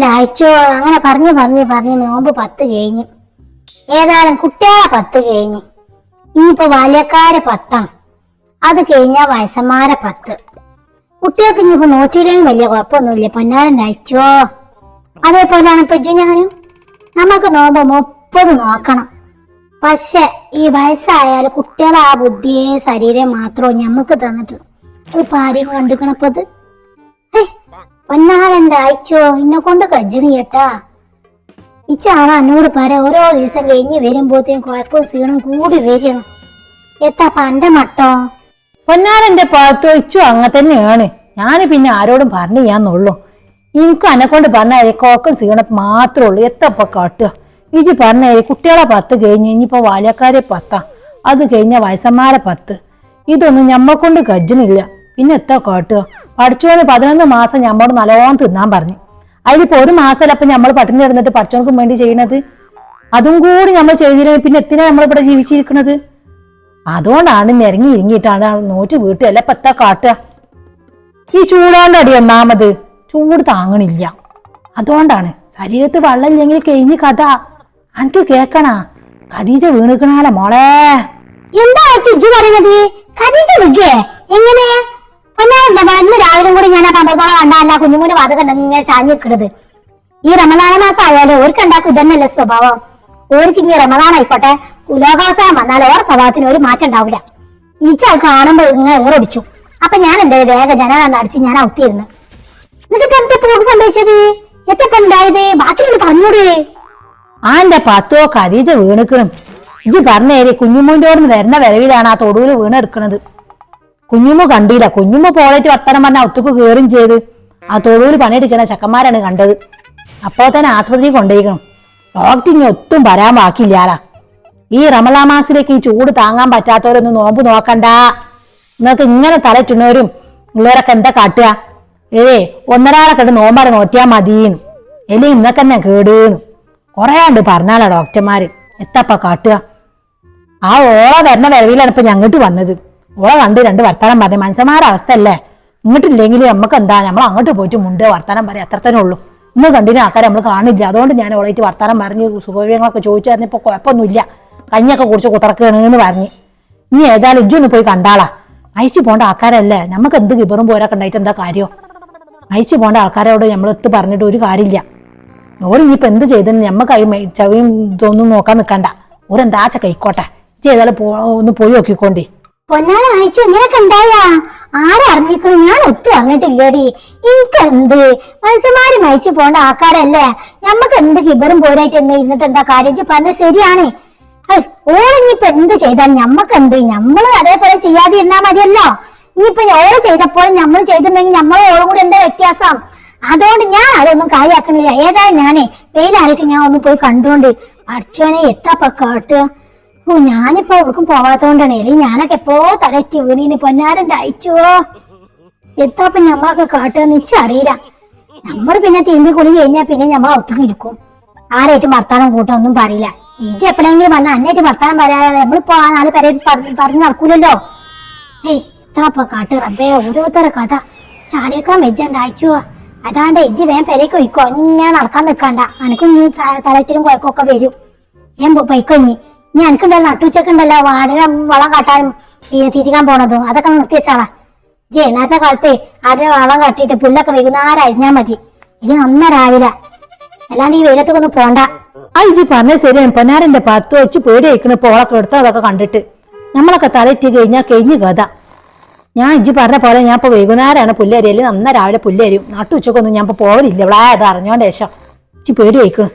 അയച്ചോ അങ്ങനെ പറഞ്ഞു പറഞ്ഞ് പറഞ്ഞ് നോമ്പ് പത്ത് കഴിഞ്ഞ്. ഏതായാലും കുട്ടികളെ പത്ത് കഴിഞ്ഞ്. ഇനിയിപ്പോ ബാല്യക്കാരെ പത്താണ്. അത് കഴിഞ്ഞാൽ വയസ്സന്മാരെ പത്ത്. കുട്ടികൾക്ക് ഇനിയിപ്പോ നോറ്റിയില്ലെങ്കിൽ വലിയ കുഴപ്പമൊന്നുമില്ല. പൊന്നാരന്റെ അയച്ചോ അതേപോലെയാണ് ഇപ്പൊ ഞാനും. നമുക്ക് നോമ്പ് മുപ്പത് നോക്കണം. പക്ഷെ ഈ വയസ്സായാലും കുട്ടികളെ ആ ബുദ്ധിയെ ശരീരം മാത്രമേ ഞമ്മക്ക് തന്നിട്ടുള്ളൂ ഇപ്പൊ ആരെയും കണ്ടുക്കണപ്പത് പൊന്നാരന്റെ അയച്ചോ ഇന്നെ കൊണ്ട് കജ്ജണി കേട്ടാ. ഇച്ചാണ എന്നോട് പറ ഓരോ ദിവസം കഴിഞ്ഞ് വരുമ്പോഴത്തേക്കും കുഴപ്പവും സീണും കൂടി വരണം എത്താ പന്റെ മട്ടോ? പൊന്നാരന്റെ പാത്തു ഇച്ചു അങ്ങനെ തന്നെയാണ്. ഞാൻ പിന്നെ ആരോടും പറഞ്ഞു ചെയ്യാന്നുള്ളൂ എനിക്കും എന്നെ കൊണ്ട് പറഞ്ഞ കോക്കും സീണ മാത്രമേ ഉള്ളൂ. എത്തപ്പ കാട്ടുക? ഇജി പറഞ്ഞ കുട്ടികളെ പത്ത് കഴിഞ്ഞ് ഇനിയിപ്പോ ബാല്യക്കാരെ പത്താ. അത് കഴിഞ്ഞ വയസ്സന്മാരെ പത്ത്. ഇതൊന്നും ഞമ്മ കൊണ്ട് കജ്ജണില്ല. പിന്നെ എത്താ കാട്ടുക? പഠിച്ചോന്ന് പതിനൊന്ന് മാസം ഞമ്മോട് നല്ലോണം തിന്നാൻ പറഞ്ഞു. അതിലിപ്പോ ഒരു മാസമല്ല നമ്മൾ പട്ടിണി കിടന്നിട്ട് പഠിച്ചോർക്കും വേണ്ടി ചെയ്യണത്? അതും കൂടി നമ്മൾ ചെയ്തില്ലെങ്കിൽ പിന്നെ എത്തിനാ നമ്മളിവിടെ ജീവിച്ചിരിക്കണത്? അതുകൊണ്ടാണ് നിരങ്ങി ഇറങ്ങിയിട്ടാണ് നോറ്റ് വീട്ടിൽ അല്ല ഇപ്പൊ എത്താ കാട്ടുക? ഈ ചൂടാണ്ട് അടി ഒന്നാമത്. ചൂട് താങ്ങണില്ല. അതുകൊണ്ടാണ്. ശരീരത്ത് വെള്ളമില്ലെങ്കിൽ കഴിഞ്ഞ് കഥ. അനക്ക് കേക്കണ? ഖദീജ വീണുക്കണാലോ മോളെ? എന്താ പറയുന്നത്? ഖദീജ വിഗേ മോ, ഇന്ന് രാവിലെ കൂടി ഞാൻ ആ പമ്പത്തോളം കണ്ടല്ല കുഞ്ഞുമൂന്ന് വാത കണ്ടെന്ന് ചാഞ്ഞ് നിൽക്കണത് ഈ റമലാന മാസം ആയാലും ഓർക്ക് ഉണ്ടാക്കും ഇതെന്നല്ലേ സ്വഭാവം? ഓർക്ക് ഇനി റമദാൻ ആയിക്കോട്ടെ കുലോകാവസാനം വന്നാൽ ഓരോ സ്വഭാവത്തിന് ഒരു മാറ്റം ഉണ്ടാവില്ല. ഈച്ച കാണുമ്പോൾ ഇങ്ങനെ ഏറൊടിച്ചു. അപ്പൊ ഞാൻ എന്റെ വേഗം ജനാലാണ് അടിച്ച് ഞാൻ ഔത്തിയിരുന്നു എന്നിട്ട് സംഭവിച്ചത്? എത്തപ്പ ഉണ്ടായത്? ബാക്കിയുള്ള ആ ആന്റെ പത്തോ ഖദീജ വീണിക്കണം. ഇജ് പറഞ്ഞേരി കുഞ്ഞുമോന്റെ ഓർന്ന് വരുന്ന വരവിലാണ് ആ തൊടുവിൽ വീണെടുക്കണത്. കുഞ്ഞുമ്മ കണ്ടില്ല. കുഞ്ഞുമ്മ പോളേറ്റ് വർത്തനം പറഞ്ഞ ഒത്തുക്ക് കയറും ചെയ്ത്. ആ തൊഴിൽ പണിയെടുക്കണ ചക്കന്മാരാണ് കണ്ടത്. അപ്പോൾ തന്നെ ആസ്പത്രി കൊണ്ടുപോയിക്കണം ഡോക്ടർ ഇനി ഒട്ടും വരാൻ ബാക്കിയില്ലാലാ. ഈ റമലാ മാസിലേക്ക് ഈ ചൂട് താങ്ങാൻ പറ്റാത്തവരൊന്നും നോമ്പ് നോക്കണ്ട. നിങ്ങൾക്ക് ഇങ്ങനെ തലറ്റുന്നവരും ഉള്ളവരൊക്കെ എന്താ കാട്ടുക? ഏ ഒന്നരാളെ കണ്ട് നോമ്പാടെ നോറ്റിയാ മതീന്ന് എലി ഇന്നൊക്കെ തന്നെ കേടുന്നു. കൊറേ ഉണ്ട് പറഞ്ഞാലാ ഡോക്ടർമാര്. എത്തപ്പ കാട്ടുക? ആ ഓള വരുന്ന വരവിലാണ് ഇപ്പൊ ഞങ്ങോട്ട് വന്നത്. ഓള കണ്ട് രണ്ട് വർത്താനം മനുഷ്യന്മാരുടെ അവസ്ഥ അല്ലേ ഇങ്ങോട്ടില്ലെങ്കിലും നമുക്ക് എന്താ നമ്മൾ അങ്ങോട്ട് പോയിട്ട് മുണ്ട് വർത്താനം പറയാം. അത്ര തന്നെ ഉള്ളൂ. ഇന്ന് കണ്ടിന് ആൾക്കാരെ നമ്മൾ കാണില്ല. അതുകൊണ്ട് ഞാൻ ഓളായിട്ട് വർത്താനം പറഞ്ഞ് സുഖവിവരങ്ങളൊക്കെ ഇപ്പൊ കുഴപ്പമൊന്നുമില്ല. കഞ്ഞൊക്കെ കുടിച്ച് കുത്തറക്കണെന്ന് പറഞ്ഞ്. ഇനി ഏതായാലും ഇജ്ജൊന്ന് പോയി കണ്ടാളാ. അയച്ചു പോകേണ്ട ആൾക്കാരല്ലേ? നമുക്ക് എന്ത് കിബറും പോരാ കണ്ടായിട്ട് എന്താ കാര്യം? അയച്ചു പോകേണ്ട ആൾക്കാരോട് നമ്മൾ എത്ത് പറഞ്ഞിട്ട് ഒരു കാര്യമില്ല. ഓര് ഇനിയിപ്പോൾ എന്ത് ചെയ്തെന്ന് നമുക്ക് അതിൽ ചവിയും തോന്നും നോക്കാൻ നിൽക്കണ്ട ഓരെന്താച്ച കൈക്കോട്ടെ? ചെയ്താലും പോ ഒന്ന് പോയി നോക്കിക്കോണ്ടി. പൊന്നാല അയച്ചു ഇങ്ങനെയൊക്കെ ഉണ്ടായാ? ആരറിഞ്ഞിക്കണു ഞാൻ ഒട്ടും അറിഞ്ഞിട്ടില്ലേടി. എനിക്ക് എന്ത് മനുഷ്യന്മാര് മരിച്ചു പോണ്ട ആൾക്കാരല്ലേ? ഞമ്മക്ക് എന്ത് കിബറും പോരായിട്ട് എന്ന് ഇരുന്നിട്ട് എന്താ കാര്യം? പറഞ്ഞ ശരിയാണ്. ഹേയ്, ഓളിനിയിപ്പൊ എന്ത് ചെയ്താൽ ഞമ്മക്ക് എന്ത് ഞമ്മൾ അതേപോലെ ചെയ്യാതെ ഇരുന്നാ മതിയല്ലോ. ഇനിയിപ്പൊ ഓൾ ചെയ്തപ്പോൾ നമ്മൾ ചെയ്തിട്ടുണ്ടെങ്കിൽ നമ്മളെ ഓളും കൂടി എന്താ വ്യത്യാസം? അതുകൊണ്ട് ഞാൻ അതൊന്നും കാര്യാക്കണില്ല ഏതായാലും ഞാനേ വെയിലായിട്ട് ഞാൻ ഒന്ന് പോയി കണ്ടോണ്ട്. അർച്ചനെ എത്താപ്പ കാട്ടുക ഓ ഞാനിപ്പോ എവിടേക്കും പോവാത്തോണ്ടാണ്. അല്ലെങ്കിൽ ഞാനൊക്കെ എപ്പോ തലറ്റി വീണിന്? പൊന്നാരന്റെ അയച്ചോ? എത്താപ്പ നമ്മളൊക്കെ കാട്ടുക നിച്ചറിയില്ല നമ്മൾ പിന്നെ തിരുമ്പി കുളി കഴിഞ്ഞാൽ പിന്നെ നമ്മൾ ഒത്തുക്ക് ഇരിക്കും ആരായിട്ട് ഭർത്താനം കൂട്ടം ഒന്നും പറയില്ല. ഈജ് എപ്പോഴെങ്കിലും വന്ന അന്നായിട്ട് ഭർത്താനം പറയാതെ നമ്മളിപ്പോ ആ നാല് പേരെ പറഞ്ഞു നടക്കൂലല്ലോ. ഏയ് എത്താപ്പ കാട്ട് റബ്ബേ ഓരോരുത്തരെ കഥ. ചാടിയേക്കാൻ വെജണ്ട അയച്ചോ? അതാണ്ട് ഇജ്ജ് വേഗം പെരേക്ക് വയ്ക്കോ ഇങ്ങനെ നടക്കാൻ നിൽക്കണ്ട. അനക്കും ഇനി തലറ്റിലും കുഴക്കമൊക്കെ വരും. ഞാൻ പോ- ഇനി എനിക്കുണ്ടല്ലോ നട്ടുച്ചക്കുണ്ടല്ലോ വാടിനെ വളം കാട്ടാനും തീറ്റിക്കാൻ പോണതും? അതൊക്കെ നിർത്തി വെച്ചാളാ. ജെ നേരത്തെ കാലത്ത് ആടിനെ വളം കാട്ടിയിട്ട് പുല്ലൊക്കെ വൈകുന്നേരം അരിഞ്ഞാൽ മതി. ഇനി നന്ന രാവിലെ അല്ലാണ്ട് ഈ വെയിലത്തൊക്കെ ഒന്ന് പോണ്ട. ആ ഇജി പറഞ്ഞ ശരിയാണ് പൊന്നാരന്റെ പത്ത് വെച്ച് പേടി വയ്ക്കണ പോളൊക്കെ എടുത്ത് അതൊക്കെ കണ്ടിട്ട്. നമ്മളൊക്കെ തലയിട്ട് കഴിഞ്ഞാൽ കഴിഞ്ഞു കഥ ഞാൻ ഇജ്ജി പറഞ്ഞ പോലെ ഞാൻ ഇപ്പൊ വൈകുന്നേരമാണ് പുല്ലരിയൽ. നന്ന രാവിലെ പുല്ലരിയും. നാട്ടുച്ചക്കൊന്നും ഞാൻ ഇപ്പൊ പോകലില്ല ഇവിടെ അത് അറിഞ്ഞോണ്ട് ശേഷം. ഇച്ചി പേടി വയ്ക്കണ്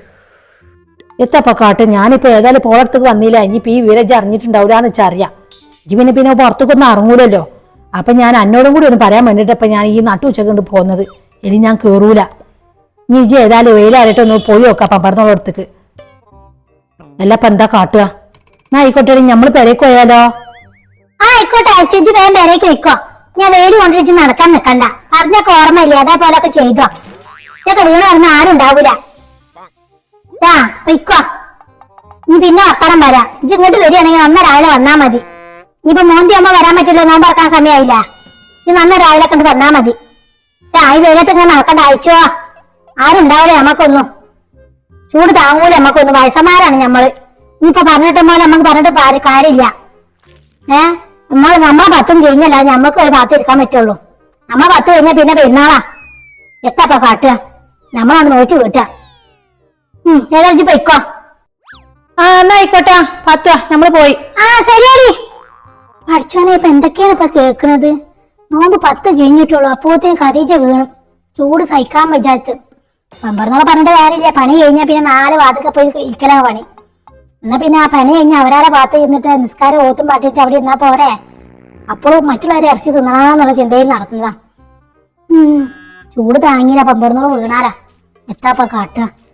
എത്തപ്പ കാട്ട്. ഞാനിപ്പോ ഏതായാലും പോളത്തേക്ക് വന്നില്ല ഇനിയിപ്പോ ഈ വിരജ് അറിഞ്ഞിട്ടുണ്ടാവില്ലാന്ന് വെച്ചാൽ അറിയാം പിന്നെ പിന്നെ പുറത്തേക്കൊന്നും ഇറങ്ങൂലല്ലോ അപ്പൊ ഞാൻ എന്നോടും കൂടി ഒന്ന് പറയാൻ വേണ്ടിട്ട് ഇപ്പൊ ഞാൻ ഈ നട്ടു ഉച്ചയ്ക്ക് കൊണ്ട് പോകുന്നത് ഇനി ഞാൻ കേറൂല. നീ ഇജി ഏതായാലും വെയിലായിട്ട് ഒന്ന് പോയി നോക്കാം പമ്പറത്തോടത്തേക്ക് അല്ല അപ്പൊ എന്താ കാട്ടുക? എന്നാ ആയിക്കോട്ടെ നമ്മൾ പെരേക്ക് പോയാലോ? ആയിക്കോട്ടെ. ഞാൻ വെയിൽ കൊണ്ടിരിച്ച് നടക്കാൻ നിക്കണ്ട. പറഞ്ഞൊക്കെ ഓർമ്മയില്ല? അതേപോലൊക്കെ ചെയ്തോ. ഇതൊക്കെ വീണ് പറഞ്ഞ ആരും ഉണ്ടാവൂല. ആ പൊയ്ക്കോ. നീ പിന്നെ വർത്തമാനം വരാം ഇജ്ജ് ഇങ്ങോട്ട് വരികയാണെങ്കിൽ നന്ന രാവിലെ വന്നാ മതി. ഇനിയിപ്പൊ മോന്തി അമ്മ വരാൻ പറ്റില്ല നോമ്പ് ഇറക്കാൻ സമയമായില്ല ഇനി നന്ന രാവിലെ കണ്ട് വന്നാ മതി. ഈ വെയിലത്ത് ഇങ്ങനെ നടക്കണ്ട അയച്ചോ. ആരുണ്ടാവില്ല നമ്മക്കൊന്നും. ചൂട് താങ്ങൂല നമ്മക്കൊന്നും. വയസ്സന്മാരാണ് നമ്മൾ ഇനിയിപ്പൊ പറഞ്ഞിട്ട് പോലെ നമുക്ക് പറഞ്ഞിട്ട് കാര്യമില്ല. ഏ? നമ്മൾ നമ്മളെ പത്തും കഴിഞ്ഞല്ല നമ്മക്ക് ഒരു ഭാഗത്ത് ഇരിക്കാൻ പറ്റുള്ളൂ. നമ്മ പത്ത് കഴിഞ്ഞാൽ പിന്നെ പെരുന്നാളാ. എത്താപ്പ കാട്ടുക. നമ്മളാണ് നോക്കി വീട്ടുക ഏതാ പൊയ്ക്കോ. ആ എന്നാ ആയിക്കോട്ടെ. പത്തുവാ നമ്മൾ പോയി. ആ ശരിയാടി. പഠിച്ചോനെ ഇപ്പൊ എന്തൊക്കെയാണ് ഇപ്പൊ കേൾക്കണത്? നോമ്പ് പത്ത് കഴിഞ്ഞിട്ടുള്ളൂ അപ്പോത്തിന് കരീച്ച വീണു. ചൂട് സഹിക്കാൻ വിചാരിച്ചു. പമ്പറന്ന പറഞ്ഞിട്ട് കാര്യമില്ല പണി കഴിഞ്ഞാ പിന്നെ നാല് വാതൊക്കെ പോയി ഇരിക്കലാ പണി. എന്നാ പിന്നെ ആ പണി കഴിഞ്ഞ അവരാരെ ഭാഗത്ത് ഇരുന്നിട്ട് നിസ്കാരം ഓത്തും പാട്ടിട്ട് അവിടെ ഇരുന്നാ പോരെ. അപ്പോഴും മറ്റുള്ളവരെ ഇറച്ചി തിന്നണമെന്നുള്ള ചിന്തയിൽ നടത്തുന്നതാ. ഉം ചൂട് താങ്ങിയില്ല പമ്പറന്നോൾ വീണാലാ. എത്താപ്പ കാട്ടുക.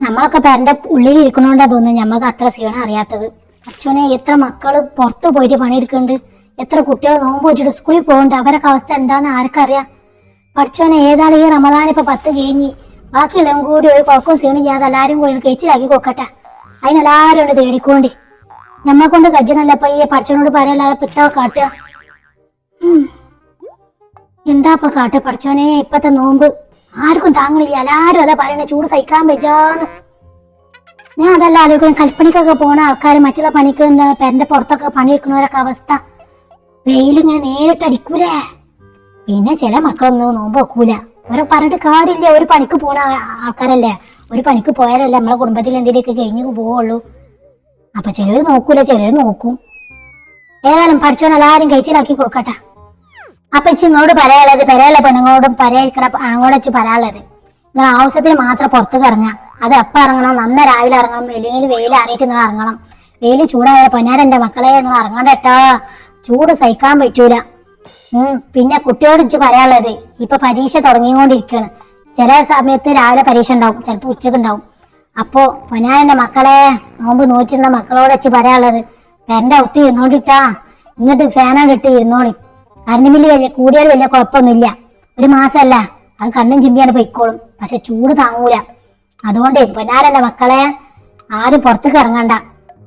നമ്മളൊക്കെ പേരന്റെ ഉള്ളിൽ ഇരിക്കണോണ്ടാ തോന്നുന്നു ഞമ്മക്ക് അത്ര ക്ഷീണം അറിയാത്തത്. അച്ഛനെ എത്ര മക്കൾ പുറത്ത് പോയിട്ട് പണിയെടുക്കുന്നുണ്ട്. എത്ര കുട്ടികൾ നോമ്പ് വെച്ചിട്ട് സ്കൂളിൽ പോകുന്നുണ്ട് അവരൊക്കെ അവസ്ഥ എന്താന്ന് ആർക്കറിയാം. പഠിച്ചോനെ ഏതാണ് ഈ റമദാൻ ഇപ്പൊ പത്ത് കഴിഞ്ഞ്. ബാക്കിയുള്ളതും കൂടി ഒരു കുഴക്കും സീണും ചെയ്യാതെ എല്ലാരും കൂടി കഴിച്ചിലാക്കി കൊക്കട്ടെ അതിനെല്ലാരും ഉണ്ട് തേടിക്കോണ്ടി. ഞമ്മ കൊണ്ട് കജ്ജനല്ല. ഇപ്പൊ ഈ പഠിച്ചവനോട് പറയല്ലാതെ പിത്ത കാട്ടുക. എന്താ ഇപ്പൊ കാട്ടുക? പഠിച്ചോനെ ഇപ്പത്തെ നോമ്പ് ആർക്കും താങ്ങണില്ല. എല്ലാരും അതാ പറയണ ചൂട് സഹിക്കാൻ പറ്റാന്ന് ഞാൻ അതല്ല ആലോചിക്കുന്നത് കൽപ്പണിക്കൊക്കെ പോണ ആൾക്കാർ മറ്റുള്ള പണിക്ക് എന്താ പെരന്റെ പുറത്തൊക്കെ പണിയെടുക്കുന്നവരൊക്കെ അവസ്ഥ. വെയിലിങ്ങനെ നേരിട്ട് അടിക്കൂലേ? പിന്നെ ചില മക്കളൊന്നും നോമ്പ് വെക്കൂല. ഓരോ പറഞ്ഞിട്ട് കാര്യമില്ല ഒരു പണിക്ക് പോണ ആൾക്കാരല്ലേ. ഒരു പണിക്ക് പോയാലല്ലേ നമ്മളെ കുടുംബത്തിൽ എന്തെങ്കിലുമൊക്കെ കഴിഞ്ഞു പോവുള്ളൂ. അപ്പൊ ചിലർ നോക്കൂല ചിലർ നോക്കും. ഏതായാലും പഠിച്ചോൻ എല്ലാവരും കഴിച്ചിലാക്കി കൊടുക്കട്ടെ. അപ്പൊ ഇച്ചി ഇങ്ങോട്ട് പറയാനുള്ളത് പെരയുള്ള പെണ്ണുങ്ങളോടും പരയിക്കണ ആണുങ്ങളോട് വെച്ച് പറയാനുള്ളത്. നിങ്ങൾ ആവശ്യത്തിന് മാത്രം പുറത്തേക്ക് ഇറങ്ങുക. അത് എപ്പോൾ ഇറങ്ങണം? നന്ന രാവിലെ ഇറങ്ങണം. ഇല്ലെങ്കിൽ വെയിൽ അറിയിട്ട് നിങ്ങൾ ഇറങ്ങണം. വെയിൽ ചൂടായ പൊന്നാരന്റെ മക്കളെ നിങ്ങൾ ഇറങ്ങണ്ട കേട്ടോ ചൂട് സഹിക്കാൻ പറ്റൂല. പിന്നെ കുട്ടിയോട് ഇച്ച് പറയാനുള്ളത് ഇപ്പൊ പരീക്ഷ തുടങ്ങിക്കൊണ്ടിരിക്കുകയാണ് ചില സമയത്ത് രാവിലെ പരീക്ഷ ഉണ്ടാവും. ചിലപ്പോൾ ഉച്ചയ്ക്ക് ഉണ്ടാവും. അപ്പോ പൊന്നാരന്റെ മക്കളെ നോമ്പ് നോറ്റിരുന്ന മക്കളോട് വെച്ച് പറയാനുള്ളത് എന്റെ ഒത്തി ഇരുന്നോണ്ടിട്ടാ. ഇങ്ങോട്ട് ഫാനാണ് ഇട്ട് ഇരുന്നോളി. കറണ്ട് ബില്ല് വലിയ കൂടിയാൽ വലിയ കുഴപ്പമൊന്നുമില്ല. ഒരു മാസമല്ല. അത് കണ്ണും ചിമ്പിയാണ് പൊയ്ക്കോളും. പക്ഷെ ചൂട് താങ്ങൂല. അതുകൊണ്ട് പൊന്നാരന്റെ മക്കളെ ആരും പുറത്തേക്ക് ഇറങ്ങണ്ട.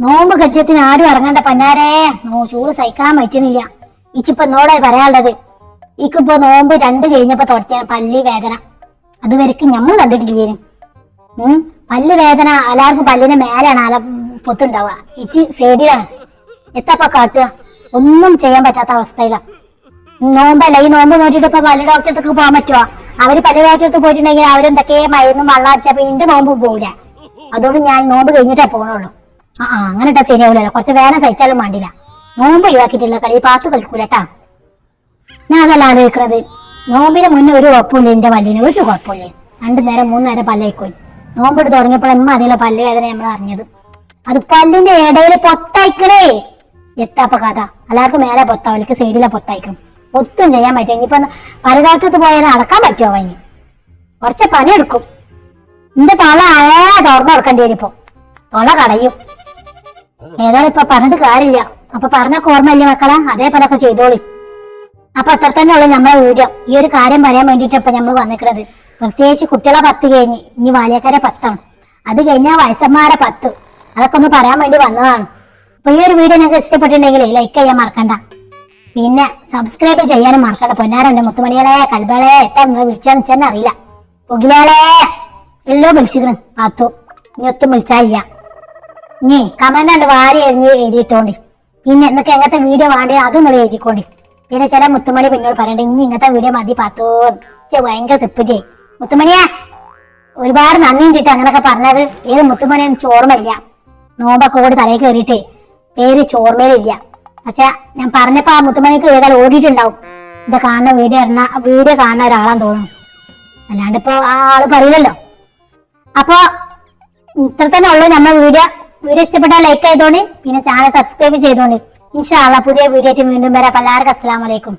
നോമ്പ് കച്ചത്തിന് ആരും ഇറങ്ങണ്ട പൊന്നാരേ. നോ ചൂട് സഹിക്കാൻ പറ്റുന്നില്ല. ഇച്ചിപ്പോ എന്നോടെ പറയാനുള്ളത്. ഇക്കിപ്പോ നോമ്പ് രണ്ട് കഴിഞ്ഞപ്പോ തുടത്തിയാണ് പല്ലി വേദന. അതുവരെക്കും നമ്മൾ കണ്ടിട്ടില്ലേനും. ഉം? പല്ല് വേദന എല്ലാവർക്കും പല്ലിന്റെ മേലാണ് അല പൊത്തുണ്ടാവുക. ഇച്ചി സൈഡിലാണ്. എത്താപ്പ കാട്ടുക. ഒന്നും ചെയ്യാൻ പറ്റാത്ത അവസ്ഥയിലാണ് നോമ്പല്ല ഈ നോമ്പ് നോക്കിയിട്ട് ഇപ്പൊ പല ഡോക്ടർക്ക് പോകാൻ പറ്റുമോ അവർ പല ഡോക്ടർക്ക് പോയിട്ടുണ്ടെങ്കിൽ അവരെന്തൊക്കെ മരുന്നും വെള്ളം അടിച്ചാൽ പിന്നെ നോമ്പ് പോകില്ല അതുകൊണ്ട് ഞാൻ നോമ്പ് കഴിഞ്ഞിട്ടേ പോകണുള്ളൂ ആ അങ്ങനെട്ടാ ശരിയാവില്ലല്ലോ കുറച്ച് വേദന സഹിച്ചാലും വേണ്ടില്ല നോമ്പ് ഒഴിവാക്കിയിട്ടുള്ള കളി പാത്തു കളിക്കൂലട്ടാ ഞാൻ അതല്ല ആലോചിക്കണത്. നോമ്പിന് മുന്നേ ഒരു കുഴപ്പമില്ല എന്റെ പല്ലിന് ഒരു കുഴപ്പമില്ല. രണ്ടു നേരം മൂന്ന് നേരം നോമ്പിട്ട് തുടങ്ങിയപ്പോൾ എമ്മ അതിലെ പല്ല് വേദന നമ്മൾ അറിഞ്ഞത്. അത് പല്ലിന്റെ ഇടയിൽ പൊത്തയക്കണേ. എത്താപ്പ കഥ. എല്ലാവർക്കും മേലെ പൊത്ത സൈഡിലെ പൊത്തയക്കും. ഒത്തും ചെയ്യാൻ പറ്റും ഇനിയിപ്പൊ പരിതാറ്റത്ത് പോയാൽ അടക്കാൻ പറ്റുമോ അവന്? കുറച്ച് പണിയെടുക്കും. എന്റെ തൊള അയാ തുറന്നു കൊടുക്കേണ്ടി വരും ഇപ്പൊ. തൊള കടയും. ഏതായാലും ഇപ്പൊ പറഞ്ഞിട്ട് കാര്യമില്ല. അപ്പൊ പറഞ്ഞ ഓർമ്മയില്ലേ മക്കളെ? അതേപോലെ ഒക്കെ ചെയ്തോളി. അപ്പൊ അത്ര തന്നെ ഉള്ളു നമ്മളെ വീഡിയോ. ഈ ഒരു കാര്യം പറയാൻ വേണ്ടിട്ട് ഇപ്പൊ നമ്മൾ വന്നിക്കണത് പ്രത്യേകിച്ച് കുട്ടികളെ പത്ത് കഴിഞ്ഞ്. ഇനി വാലിയക്കാരെ പത്താണ്. അത് കഴിഞ്ഞാൽ വയസ്സന്മാരെ പത്ത്. അതൊക്കെ ഒന്ന് പറയാൻ വേണ്ടി വന്നതാണ്. അപ്പൊ ഈ ഒരു വീഡിയോ നിങ്ങൾക്ക് ഇഷ്ടപ്പെട്ടിട്ടുണ്ടെങ്കിൽ ലൈക്ക് ചെയ്യാൻ മറക്കണ്ട. പിന്നെ സബ്സ്ക്രൈബ് ചെയ്യാനും മറക്കണ്ട. പൊന്നാരന്റെ മുത്തുമണികളെ കൽബളെ എത്താ നിങ്ങളെ വിളിച്ചാന്ന് വെച്ചാൽ അറിയില്ല. പുകിലേളെ എല്ലോ വിളിച്ചിരുന്നു പാത്തു ഇനി ഒത്തും വിളിച്ചാലില്ല. നീ കമന്റ് വാരി എഴുതി എഴുതിയിട്ടോണ്ടി. പിന്നെ എന്നൊക്കെ എങ്ങനത്തെ വീഡിയോ വേണ്ടി അതും നിങ്ങൾ എഴുതിക്കോണ്ടി. പിന്നെ ചില മുത്തുമണി പിന്നോട് പറയണ്ട ഇനി ഇങ്ങനത്തെ വീഡിയോ മതി പാത്തോ. ഭയങ്കര തൃപ്തി മുത്തുമണിയാ ഒരുപാട് നന്ദി കിട്ടി അങ്ങനൊക്കെ പറഞ്ഞത്. ഏത് മുത്തുമണിയും ചോർമ്മയില്ല നോമ്പൊക്കെ കൂടി തലയിൽ കയറിയിട്ട് പേര് ചോർമയിലില്ല പക്ഷെ ഞാൻ പറഞ്ഞപ്പോ ആ മുത്തുമണിക്ക് ഏതായാലും ഓടിയിട്ടുണ്ടാവും. ഇത് കാണുന്ന വീഡിയോ ഇടുന്ന വീഡിയോ കാണുന്ന ഒരാളാന്ന് തോന്നുന്നു. അല്ലാണ്ട് ഇപ്പൊ ആ ആൾ പറയില്ലല്ലോ. അപ്പൊ ഇത്ര തന്നെ ഉള്ളു നമ്മൾ വീഡിയോ. വീഡിയോ ഇഷ്ടപ്പെട്ടാൽ ലൈക്ക് ചെയ്തോണി പിന്നെ ചാനൽ സബ്സ്ക്രൈബ് ചെയ്തോണി. ഇൻഷാള്ള പുതിയ വീഡിയോ ആയിട്ട് വീണ്ടും വരാം. എല്ലാവർക്കും അസ്സാം അസ്സലാമലൈക്കും